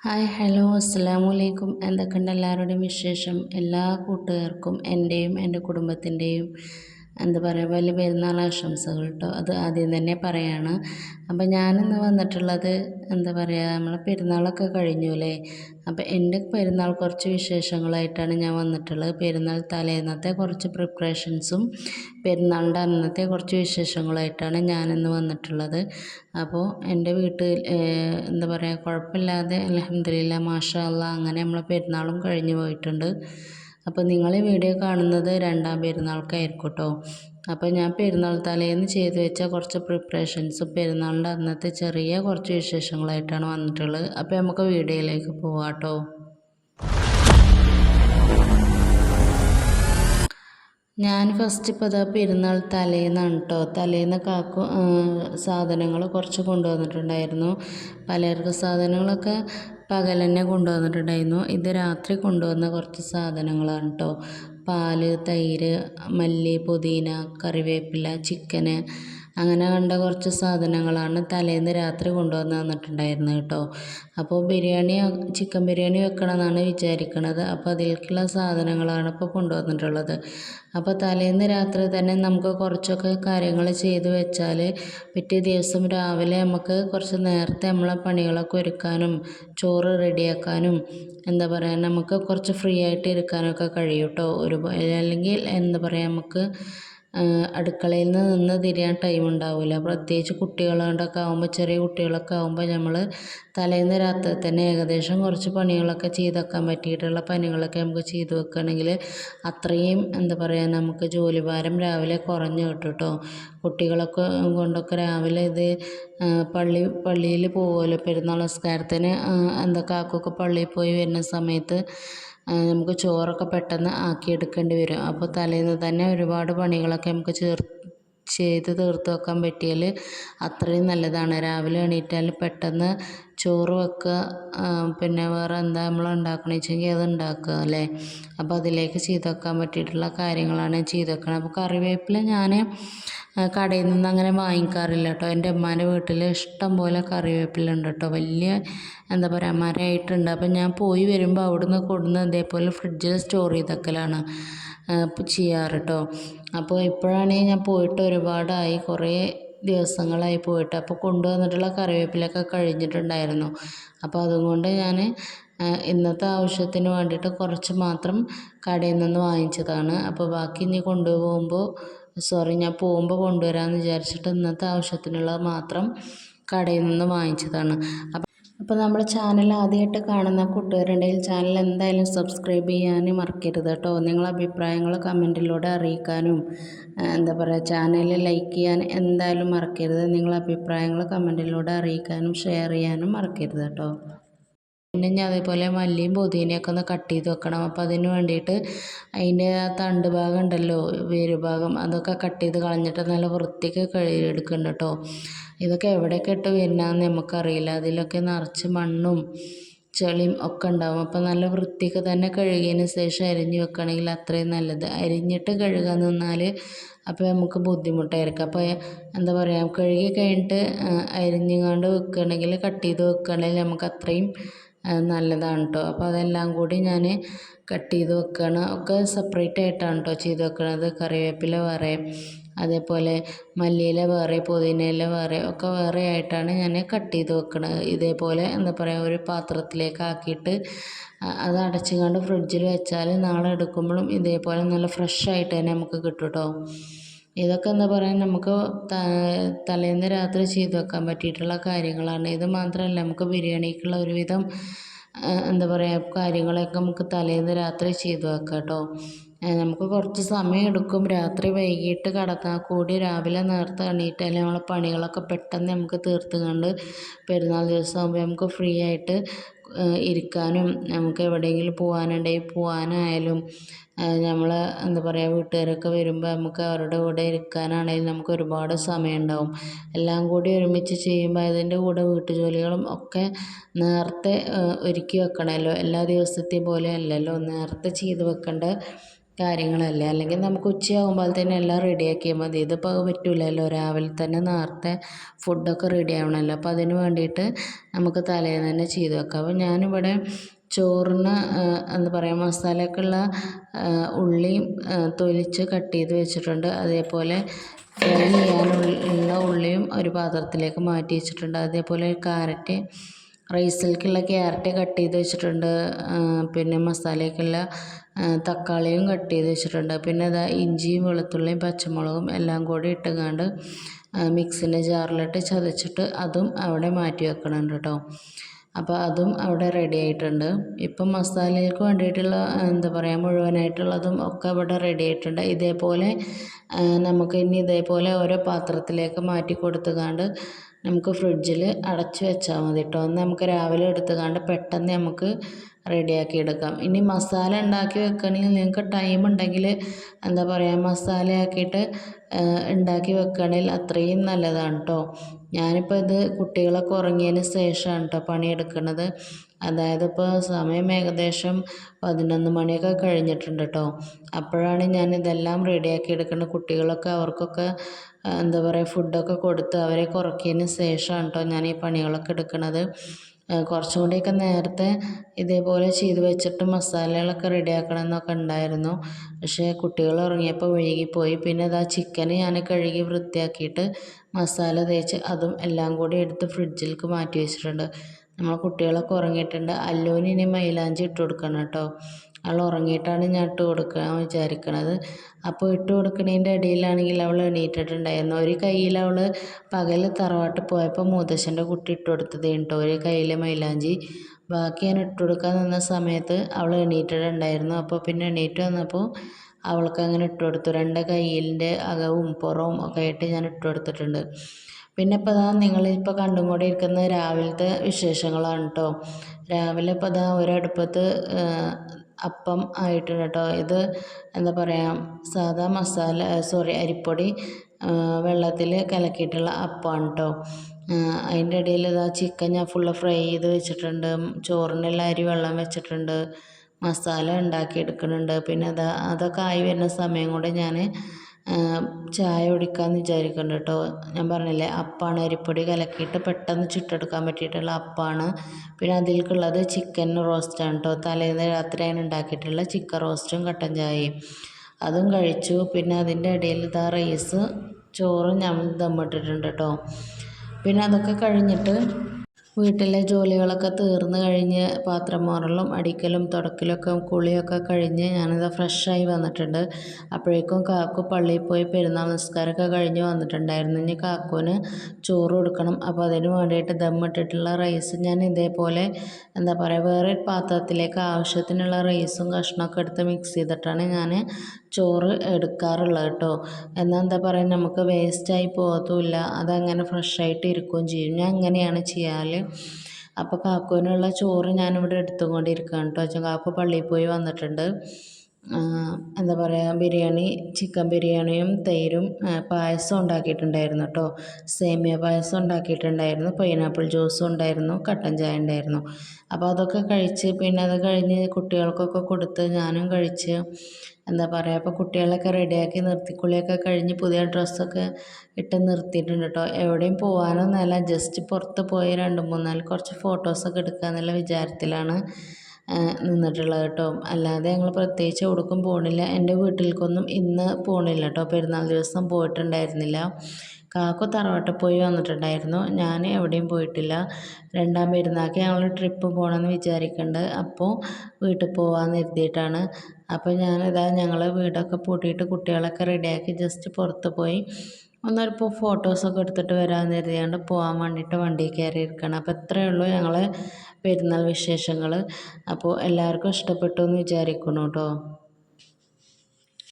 Hi hello അസ്സലാമു അലൈക്കും എന്തൊക്കെയുണ്ട് എല്ലാവരുടെയും വിശേഷം? എല്ലാ കൂട്ടുകാർക്കും എന്റെയും എന്റെ കുടുംബത്തിന്റെയും എന്താ പറയുക വലിയ പെരുന്നാൾ ആശംസകൾ കേട്ടോ അത് ആദ്യം തന്നെ പറയാണ്. അപ്പം ഞാനിന്ന് വന്നിട്ടുള്ളത് എന്താ പറയുക നമ്മളെ പെരുന്നാളൊക്കെ കഴിഞ്ഞു അല്ലേ അപ്പം എന്റെ പെരുന്നാൾ കുറച്ച് വിശേഷങ്ങളായിട്ടാണ് ഞാൻ വന്നിട്ടുള്ളത്. പെരുന്നാൾ തലേന്നത്തെ കുറച്ച് പ്രിപ്പറേഷൻസും പെരുന്നാളിന്റെ അന്നത്തെ കുറച്ച് വിശേഷങ്ങളായിട്ടാണ് ഞാനിന്ന് വന്നിട്ടുള്ളത്. അപ്പോൾ എന്റെ വീട്ടിൽ എന്താ പറയുക കുഴപ്പമില്ലാതെ അലഹമ്മദില്ല മാഷ അങ്ങനെ നമ്മളെ പെരുന്നാളും കഴിഞ്ഞു പോയിട്ടുണ്ട്. അപ്പോൾ നിങ്ങൾ ഈ വീഡിയോ കാണുന്നത് രണ്ടാം പെരുന്നാൾക്കായിരിക്കും കേട്ടോ അപ്പോൾ ഞാൻ പെരുന്നാൾ തലേന്ന് ചെയ്തു വെച്ച കുറച്ച് പ്രിപ്പറേഷൻസും പെരുന്നാളിന്റെ അന്നത്തെ ചെറിയ കുറച്ച് വിശേഷങ്ങളായിട്ടാണ് വന്നിട്ടുള്ളത്. അപ്പോൾ നമുക്ക് വീഡിയോയിലേക്ക് പോവാട്ടോ. ഞാൻ ഫസ്റ്റ് ഇപ്പോൾ ഇതാ പെരുന്നാൾ തലേന്നാണ് കേട്ടോ തലേന്ന് കാക്കു സാധനങ്ങൾ കുറച്ച് കൊണ്ടുവന്നിട്ടുണ്ടായിരുന്നു. പലചരക്ക് സാധനങ്ങളൊക്കെ പകൽ തന്നെ കൊണ്ടുവന്നിട്ടുണ്ടായിരുന്നു. ഇത് രാത്രി കൊണ്ടുവന്ന കുറച്ച് സാധനങ്ങളാണ് കേട്ടോ പാൽ തൈര് മല്ലി പുതിന കറിവേപ്പില ചിക്കന് അങ്ങനെ കണ്ട കുറച്ച് സാധനങ്ങളാണ് തലേന്ന് രാത്രി കൊണ്ടുവന്ന് തന്നിട്ടുണ്ടായിരുന്നത് കേട്ടോ. അപ്പോൾ ബിരിയാണി ചിക്കൻ ബിരിയാണി വെക്കണമെന്നാണ് വിചാരിക്കുന്നത് അപ്പോൾ അതിലേക്കുള്ള സാധനങ്ങളാണ് ഇപ്പോൾ കൊണ്ടുവന്നിട്ടുള്ളത്. അപ്പോൾ തലേന്ന് രാത്രി തന്നെ നമുക്ക് കുറച്ചൊക്കെ കാര്യങ്ങൾ ചെയ്ത് വെച്ചാൽ പിറ്റേ ദിവസം രാവിലെ നമുക്ക് കുറച്ച് നേരത്തെ നമ്മളെ പണികളൊക്കെ ഒരുക്കാനും ചോറ് റെഡിയാക്കാനും എന്താ പറയുക നമുക്ക് കുറച്ച് ഫ്രീ ആയിട്ട് ഇരിക്കാനൊക്കെ കഴിയും കേട്ടോ. ഒരു അല്ലെങ്കിൽ എന്താ പറയുക നമുക്ക് അടുക്കളയിൽ നിന്ന് തിരിയാൻ ടൈം ഉണ്ടാവില്ല പ്രത്യേകിച്ച് കുട്ടികളോടൊക്കെ ആകുമ്പോൾ ചെറിയ കുട്ടികളൊക്കെ ആകുമ്പോൾ നമ്മൾ തലേന്ന് രാത്രി തന്നെ ഏകദേശം കുറച്ച് പണികളൊക്കെ ചെയ്ത് വെക്കാൻ പറ്റിയിട്ടുള്ള പണികളൊക്കെ നമുക്ക് ചെയ്ത് വെക്കുകയാണെങ്കിൽ അത്രയും എന്താ പറയുക നമുക്ക് ജോലി ഭാരം രാവിലെ കുറഞ്ഞു കിട്ടും കേട്ടോ കുട്ടികളൊക്കെ കൊണ്ടൊക്കെ രാവിലെ ഇത് പള്ളി പള്ളിയിൽ പോകുമല്ലോ പെരുന്നാൾ നിസ്കാരത്തിന് എന്താ കാക്കൊക്കെ പള്ളിയിൽ പോയി വരുന്ന സമയത്ത് നമുക്ക് ചോറൊക്കെ പെട്ടെന്ന് ആക്കിയെടുക്കേണ്ടി വരും. അപ്പോൾ തലേന്ന് തന്നെ ഒരുപാട് പണികളൊക്കെ നമുക്ക് ചേർ ചെയ്ത് തീർത്ത് വെക്കാൻ പറ്റിയാൽ അത്രയും നല്ലതാണ്. രാവിലെ എണീറ്റാൽ പെട്ടെന്ന് ചോറ് വെക്കുക പിന്നെ വേറെ എന്താ നമ്മൾ ഉണ്ടാക്കണമെന്ന് വെച്ചെങ്കിൽ അത് ഉണ്ടാക്കുക അല്ലേ? അപ്പോൾ അതിലേക്ക് ചെയ്ത് വെക്കാൻ പറ്റിയിട്ടുള്ള കാര്യങ്ങളാണ് ചെയ്ത് വെക്കണം അപ്പോൾ കറിവേപ്പില ഞാൻ കടയിൽ നിന്ന് അങ്ങനെ വാങ്ങിക്കാറില്ല കേട്ടോ. എന്റെ ഉമ്മാന്റെ വീട്ടിൽ ഇഷ്ടം പോലെ കറിവേപ്പില ഉണ്ട് കേട്ടോ. വലിയ എന്താ പറയുക മരമായിട്ടുണ്ട്. അപ്പം ഞാൻ പോയി വരുമ്പോൾ അവിടുന്ന് കൊടുന്ന് ഇതേപോലെ ഫ്രിഡ്ജിൽ സ്റ്റോർ ചെയ്ത് വെക്കലാണ് ചെയ്യാറ് കേട്ടോ. അപ്പോൾ ഇപ്പോഴാണെങ്കിൽ ഞാൻ പോയിട്ട് ഒരുപാടായി. കുറേ ദിവസങ്ങളായി പോയിട്ട്. അപ്പോൾ കൊണ്ടുവന്നിട്ടുള്ള കറിവേപ്പിലൊക്കെ കഴിഞ്ഞിട്ടുണ്ടായിരുന്നു. അപ്പോൾ അതുകൊണ്ട് ഞാൻ ഇന്നത്തെ ആവശ്യത്തിന് വേണ്ടിയിട്ട് കുറച്ച് മാത്രം കടയിൽ നിന്ന് വാങ്ങിച്ചതാണ്. അപ്പോൾ ബാക്കി ഇനി കൊണ്ടുപോകുമ്പോൾ സോറി ഞാൻ പോകുമ്പോൾ കൊണ്ടുവരാമെന്ന് വിചാരിച്ചിട്ട് ഇന്നത്തെ ആവശ്യത്തിനുള്ളത് മാത്രം കടയിൽ നിന്ന് വാങ്ങിച്ചതാണ്. അപ്പോൾ നമ്മുടെ ചാനൽ ആദ്യമായിട്ട് കാണുന്ന കൂട്ടുകാരുണ്ടെങ്കിൽ ചാനൽ എന്തായാലും സബ്സ്ക്രൈബ് ചെയ്യാൻ മറക്കരുത് കേട്ടോ. നിങ്ങളെ അഭിപ്രായങ്ങൾ കമന്റിലൂടെ അറിയിക്കാനും എന്താ പറയുക ചാനൽ ലൈക്ക് ചെയ്യാൻ എന്തായാലും മറക്കരുത്. നിങ്ങളെ അഭിപ്രായങ്ങൾ കമന്റിലൂടെ അറിയിക്കാനും ഷെയർ ചെയ്യാനും മറക്കരുത് കേട്ടോ. പിന്നെ ഞാൻ അതേപോലെ മല്ലിയും പുതിനയൊക്കെ ഒന്ന് കട്ട് ചെയ്ത് വെക്കണം. അപ്പം അതിന് വേണ്ടിയിട്ട് അതിന്റെ ആ തണ്ട് ഭാഗം ഉണ്ടല്ലോ വേര് ഭാഗം അതൊക്കെ കട്ട് ചെയ്ത് കളഞ്ഞിട്ട് നല്ല വൃത്തിക്ക് കഴുകിയെടുക്കണം കേട്ടോ ഇതൊക്കെ എവിടെയൊക്കെ ഇട്ട് വരുന്നതെന്ന് നമുക്കറിയില്ല. അതിലൊക്കെ നിറച്ച് മണ്ണും ചെളിയും ഒക്കെ ഉണ്ടാവും. അപ്പോൾ നല്ല വൃത്തിക്ക് തന്നെ കഴുകിയതിന് ശേഷം അരിഞ്ഞ് വെക്കണമെങ്കിൽ അത്രയും നല്ലത്. അരിഞ്ഞിട്ട് കഴുകാൻ നിന്നാൽ അപ്പോൾ നമുക്ക് ബുദ്ധിമുട്ടായിരിക്കും. അപ്പോൾ എന്താ പറയുക കഴുകി കഴിഞ്ഞിട്ട് അരിഞ്ഞുകൊണ്ട് വെക്കുകയാണെങ്കിൽ കട്ട് ചെയ്ത് വെക്കുകയാണെങ്കിൽ നമുക്ക് അത്രയും നല്ലതാണ് കേട്ടോ അപ്പോൾ അതെല്ലാം കൂടി ഞാൻ കട്ട് ചെയ്ത് വെക്കുകയാണ് ഒക്കെ സെപ്പറേറ്റ് ആയിട്ടാണ് കേട്ടോ ചെയ്ത് വെക്കുന്നത് കറിവേപ്പില വേറെ അതേപോലെ മല്ലിയില വേറെ പുതിനയില വേറെ ഒക്കെ വേറെ ആയിട്ടാണ് ഞാൻ കട്ട് ചെയ്ത് വെക്കുന്നത് ഇതേപോലെ എന്താ പറയുക ഒരു പാത്രത്തിലേക്ക് ആക്കിയിട്ട് അത് അടച്ചുകൊണ്ട് ഫ്രിഡ്ജിൽ വെച്ചാൽ നാളെ എടുക്കുമ്പോഴും ഇതേപോലെ നല്ല ഫ്രഷ് ആയിട്ട് തന്നെ നമുക്ക് കിട്ടും കേട്ടോ ഇതൊക്കെ എന്താ പറയുക നമുക്ക് തലേന്ന് രാത്രി ചെയ്ത് വെക്കാൻ പറ്റിയിട്ടുള്ള കാര്യങ്ങളാണ്. ഇത് മാത്രമല്ല നമുക്ക് ബിരിയാണിക്കുള്ള ഒരുവിധം എന്താ പറയുക കാര്യങ്ങളൊക്കെ നമുക്ക് തലേന്ന് രാത്രി ചെയ്ത് വെക്കാം കേട്ടോ നമുക്ക് കുറച്ച് സമയം എടുക്കും. രാത്രി വൈകിട്ട് കിടന്നാൽ കൂടി രാവിലെ നേരത്തെ എണീറ്റാൽ നമ്മളെ പണികളൊക്കെ പെട്ടെന്ന് നമുക്ക് തീർത്തുകൊണ്ട് പെരുന്നാൾ ദിവസമാകുമ്പോൾ നമുക്ക് ഫ്രീ ആയിട്ട് ഇരിക്കാനും നമുക്ക് എവിടെയെങ്കിലും പോകാനുണ്ടെങ്കിൽ പോകാനായാലും നമ്മൾ എന്താ പറയുക വീട്ടുകാരൊക്കെ വരുമ്പോൾ നമുക്ക് അവരുടെ കൂടെ ഇരിക്കാനാണെങ്കിലും നമുക്ക് ഒരുപാട് സമയം ഉണ്ടാവും എല്ലാം കൂടി ഒരുമിച്ച് ചെയ്യുമ്പോൾ അതിന്റെ കൂടെ വീട്ടുജോലികളും ഒക്കെ നേരത്തെ ഒരുക്കി വെക്കണമല്ലോ എല്ലാ ദിവസത്തെയും പോലെ അല്ലല്ലോ നേരത്തെ ചെയ്ത് വെക്കേണ്ട? കാര്യങ്ങളല്ലേ? അല്ലെങ്കിൽ നമുക്ക് ഉച്ചയാകുമ്പോൾ തന്നെ എല്ലാം റെഡിയാക്കിയാൽ മതി. ഇതിപ്പോൾ പറ്റില്ലല്ലോ രാവിലെ തന്നെ നേരത്തെ ഫുഡൊക്കെ റെഡി ആവണമല്ലോ. അപ്പോൾ അതിന് വേണ്ടിയിട്ട് നമുക്ക് തലേന്ന് തന്നെ ചെയ്ത് വെക്കാം. അപ്പോൾ ഞാനിവിടെ ചോറിന് എന്താ പറയുക ഉള്ള ഉള്ളിയും തൊലിച്ച് കട്ട് ചെയ്ത് വെച്ചിട്ടുണ്ട്. അതേപോലെ ഫ്രൈ ചെയ്യാനുള്ള ഉള്ളിയും ഒരു പാത്രത്തിലേക്ക് മാറ്റി വെച്ചിട്ടുണ്ട്. അതേപോലെ ക്യാരറ്റ് റൈസിലേക്കുള്ള ക്യാരറ്റ് കട്ട് ചെയ്ത് വെച്ചിട്ടുണ്ട്. പിന്നെ മസാലയ്ക്കുള്ള തക്കാളിയും കട്ട് ചെയ്ത് വെച്ചിട്ടുണ്ട്. പിന്നെ അതാ ഇഞ്ചിയും വെളുത്തുള്ളിയും പച്ചമുളകും എല്ലാം കൂടി ഇട്ടുകൊണ്ട് മിക്സിന്റെ ജാറിലിട്ട് ചതച്ചിട്ട് അതും അവിടെ മാറ്റി വെക്കണം കേട്ടോ അപ്പോൾ അതും അവിടെ റെഡി ആയിട്ടുണ്ട്. ഇപ്പം മസാലയ്ക്ക് വേണ്ടിയിട്ടുള്ള എന്താ പറയുക മുഴുവനായിട്ടുള്ളതും ഒക്കെ ഇവിടെ റെഡി ആയിട്ടുണ്ട്. ഇതേപോലെ നമുക്ക് ഇനി ഇതേപോലെ ഓരോ പാത്രത്തിലേക്ക് മാറ്റി കൊടുത്തുകൊണ്ട് നമുക്ക് ഫ്രിഡ്ജിൽ അടച്ചു വെച്ചാൽ മതി കേട്ടോ. ഒന്ന് നമുക്ക് രാവിലെ എടുത്തുകൊണ്ട് പെട്ടെന്ന് നമുക്ക് റെഡിയാക്കി എടുക്കാം. ഇനി മസാല ഉണ്ടാക്കി വെക്കണമെങ്കിൽ നിങ്ങൾക്ക് ടൈം ഉണ്ടെങ്കിൽ എന്താ പറയുക മസാല ആക്കിയിട്ട് ഉണ്ടാക്കി വെക്കണമെങ്കിൽ അത്രയും നല്ലതാണ് കേട്ടോ. ഞാനിപ്പോൾ ഇത് കുട്ടികളൊക്കെ ഉറങ്ങിയതിന് ശേഷമാണ് കേട്ടോ പണിയെടുക്കുന്നത്. അതായത് ഇപ്പോൾ സമയം ഏകദേശം പതിനൊന്ന് മണിയൊക്കെ കഴിഞ്ഞിട്ടുണ്ട് കേട്ടോ അപ്പോഴാണ് ഞാൻ ഇതെല്ലാം റെഡിയാക്കി എടുക്കുന്നത്. കുട്ടികളൊക്കെ അവർക്കൊക്കെ എന്താ പറയുക ഫുഡൊക്കെ കൊടുത്ത് അവരെ കുറക്കിയതിന് ശേഷമാണ് കേട്ടോ ഞാൻ ഈ പണികളൊക്കെ എടുക്കുന്നത്. കുറച്ചും കൂടിയൊക്കെ നേരത്തെ ഇതേപോലെ ചെയ്തു വെച്ചിട്ട് മസാലകളൊക്കെ റെഡിയാക്കണം എന്നൊക്കെ ഉണ്ടായിരുന്നു. പക്ഷേ കുട്ടികൾ ഉറങ്ങിയപ്പോൾ വൈകിപ്പോയി. പിന്നെ ഇതാ ചിക്കൻ ഞാൻ കഴുകി വൃത്തിയാക്കിയിട്ട് മസാല തേച്ച് അതും എല്ലാം കൂടി എടുത്ത് ഫ്രിഡ്ജിലേക്ക് മാറ്റി വെച്ചിട്ടുണ്ട്. നമ്മൾ കുട്ടികളൊക്കെ ഉറങ്ങിയിട്ടുണ്ട്. അല്ലുവിന് ഇനി മൈലാഞ്ചി ഇട്ട് കൊടുക്കണം കേട്ടോ. അവൾ ഉറങ്ങിയിട്ടാണ് ഞാൻ ഇട്ട് കൊടുക്കാൻ വിചാരിക്കണത്. അപ്പോൾ ഇട്ട് കൊടുക്കണതിന്റെ ഇടയിലാണെങ്കിൽ അവൾ എണീറ്റിട്ടുണ്ടായിരുന്നു. ഒരു കയ്യിൽ അവൾ പകൽ തറവാട്ട് പോയപ്പോൾ മുത്തശ്ശന്റെ കുട്ടി ഇട്ട് കൊടുത്തത് കേട്ടോ. ഒരു കയ്യിൽ മൈലാഞ്ചി. ബാക്കി ഞാൻ ഇട്ട് കൊടുക്കാൻ നിന്ന സമയത്ത് അവൾ എണീറ്റിട്ടുണ്ടായിരുന്നു. അപ്പോൾ പിന്നെ എണീറ്റ് വന്നപ്പോൾ അവൾക്ക് അങ്ങനെ ഇട്ട് കൊടുത്തു. രണ്ട് കയ്യിന്റെ അകവും പുറവും ഒക്കെ ആയിട്ട് ഞാൻ ഇട്ട് കൊടുത്തിട്ടുണ്ട്. പിന്നെ ഇപ്പോൾ ഇതാ നിങ്ങളിപ്പോൾ കണ്ടുകൊണ്ടിരിക്കുന്ന രാവിലത്തെ വിശേഷങ്ങളാണ് കേട്ടോ രാവിലെ ഇപ്പോൾ ഇതാ ഒരടുപ്പത്ത് അപ്പം ആയിട്ടുണ്ട് കേട്ടോ ഇത് എന്താ പറയുക സാധാ മസാല സോറി അരിപ്പൊടി വെള്ളത്തിൽ കലക്കിയിട്ടുള്ള അപ്പമാണ് കേട്ടോ അതിന്റെ ഇടയിൽ ഇതാ ചിക്കൻ ഞാൻ ഫുള്ള് ഫ്രൈ ചെയ്ത് വെച്ചിട്ടുണ്ട്. ചോറിനുള്ള അരി വെള്ളം വെച്ചിട്ടുണ്ട്. മസാല ഉണ്ടാക്കി എടുക്കുന്നുണ്ട് പിന്നെ അതാ അതൊക്കെ ആയി വരുന്ന സമയം കൊണ്ട് ഞാൻ ചായ കുടിക്കാമെന്ന് വിചാരിക്കുന്നുണ്ട് കേട്ടോ. ഞാൻ പറഞ്ഞില്ലേ അപ്പമാണ് അരിപ്പൊടി കലക്കിയിട്ട് പെട്ടെന്ന് ചുട്ടെടുക്കാൻ പറ്റിയിട്ടുള്ള അപ്പമാണ് പിന്നെ അതിലേക്കുള്ളത് ചിക്കൻ റോസ്റ്റാണ് കേട്ടോ. തലേന്ന് രാത്രി അതിന് ഉണ്ടാക്കിയിട്ടുള്ള ചിക്കൻ റോസ്റ്റും കട്ടൻ ചായയും. അതും കഴിച്ചു. പിന്നെ അതിന്റെ ഇടയിൽ ഇതാ റൈസ് ചോറും ഞാൻ ദമ്മിട്ടിട്ടുണ്ട് കേട്ടോ. പിന്നെ അതൊക്കെ കഴിഞ്ഞിട്ട് വീട്ടിലെ ജോലികളൊക്കെ തീർന്നു കഴിഞ്ഞ് പാത്രം മോറലും അടിക്കലും തുടക്കലൊക്കെ കുളിയൊക്കെ കഴിഞ്ഞ് ഞാനിത് ഫ്രഷായി വന്നിട്ടുണ്ട്. അപ്പോഴേക്കും കാക്കു പള്ളിയിൽ പോയി പെരുന്നാൾ നിസ്കാരമൊക്കെ കഴിഞ്ഞ് വന്നിട്ടുണ്ടായിരുന്നു. ഇനി കാക്കുവിന് ചോറ് കൊടുക്കണം. അപ്പോൾ അതിന് വേണ്ടിയിട്ട് ദമ്മിട്ടിട്ടുള്ള റൈസ് ഞാൻ ഇതേപോലെ എന്താ പറയുക വേറെ പാത്രത്തിലേക്ക് ആവശ്യത്തിനുള്ള റൈസും കഷ്ണമൊക്കെ എടുത്ത് മിക്സ് ചെയ്തിട്ടാണ് ഞാൻ ചോറ് എടുക്കാറുള്ളത് കേട്ടോ. എന്നാൽ എന്താ പറയുക നമുക്ക് വേസ്റ്റായി പോകത്തുമില്ല. അതങ്ങനെ ഫ്രഷായിട്ട് ഇരിക്കുകയും ചെയ്യും. ഞാൻ അങ്ങനെയാണ് ചെയ്യാറ്. അപ്പോൾ കാക്കുവിനുള്ള ചോറ് ഞാനിവിടെ എടുത്തുകൊണ്ടിരിക്കുകയാണ് കേട്ടോ. കാക്കു പള്ളിയിൽ പോയി വന്നിട്ടുണ്ട്. എന്താ പറയുക ബിരിയാണി ചിക്കൻ ബിരിയാണിയും തൈരും പായസം ഉണ്ടാക്കിയിട്ടുണ്ടായിരുന്നു കേട്ടോ സേമിയ പായസം ഉണ്ടാക്കിയിട്ടുണ്ടായിരുന്നു പൈനാപ്പിൾ ജ്യൂസും ഉണ്ടായിരുന്നു കട്ടൻ ചായ ഉണ്ടായിരുന്നു. അപ്പോൾ അതൊക്കെ കഴിച്ച് പിന്നെ അത് കഴിഞ്ഞ് കുട്ടികൾക്കൊക്കെ കൊടുത്ത് ഞാനും കഴിച്ച് എന്താ പറയുക അപ്പോൾ കുട്ടികളൊക്കെ റെഡിയാക്കി നിർത്തി കുളിയൊക്കെ കഴിഞ്ഞ് പുതിയ ഡ്രസ്സൊക്കെ ഇട്ട് നിർത്തിയിട്ടുണ്ട് കേട്ടോ എവിടെയും പോകാനൊന്നുമല്ല ജസ്റ്റ് പുറത്ത് പോയി രണ്ട് മൂന്നാൽ കുറച്ച് ഫോട്ടോസൊക്കെ എടുക്കുക എന്നുള്ള വിചാരത്തിലാണ് നിന്നിട്ടുള്ളത് കേട്ടോ. അല്ലാതെ ഞങ്ങൾ പ്രത്യേകിച്ച് എവിടേക്കും പോകണില്ല എന്റെ വീട്ടിലേക്കൊന്നും ഇന്ന് പോകണില്ല കേട്ടോ. പെരുന്നാൾ ദിവസം പോയിട്ടുണ്ടായിരുന്നില്ല. കാക്കു തറവാട്ടിൽ പോയി വന്നിട്ടുണ്ടായിരുന്നു. ഞാൻ എവിടെയും പോയിട്ടില്ല. രണ്ടാം പെരുന്നാൾക്ക് ഞങ്ങൾ ട്രിപ്പ് പോകണമെന്ന് വിചാരിക്കുന്നുണ്ട് അപ്പോൾ വീട്ടിൽ പോകാമെന്ന് കരുതിയിട്ടാണ്. അപ്പോൾ ഞാനിതാ ഞങ്ങൾ വീടൊക്കെ പൂട്ടിയിട്ട് കുട്ടികളൊക്കെ റെഡിയാക്കി ജസ്റ്റ് പുറത്ത് പോയി. ഒന്നിപ്പോൾ ഫോട്ടോസൊക്കെ എടുത്തിട്ട് വരാമെന്ന് കരുതിയാണ്ട് പോകാൻ വേണ്ടിയിട്ട് വണ്ടി കയറി അപ്പോൾ ഇത്രയേ ഉള്ളൂ ഞങ്ങൾ പെരുന്നാൾ വിശേഷങ്ങൾ അപ്പോൾ എല്ലാവർക്കും ഇഷ്ടപ്പെട്ടു എന്ന് വിചാരിക്കുന്നു കേട്ടോ.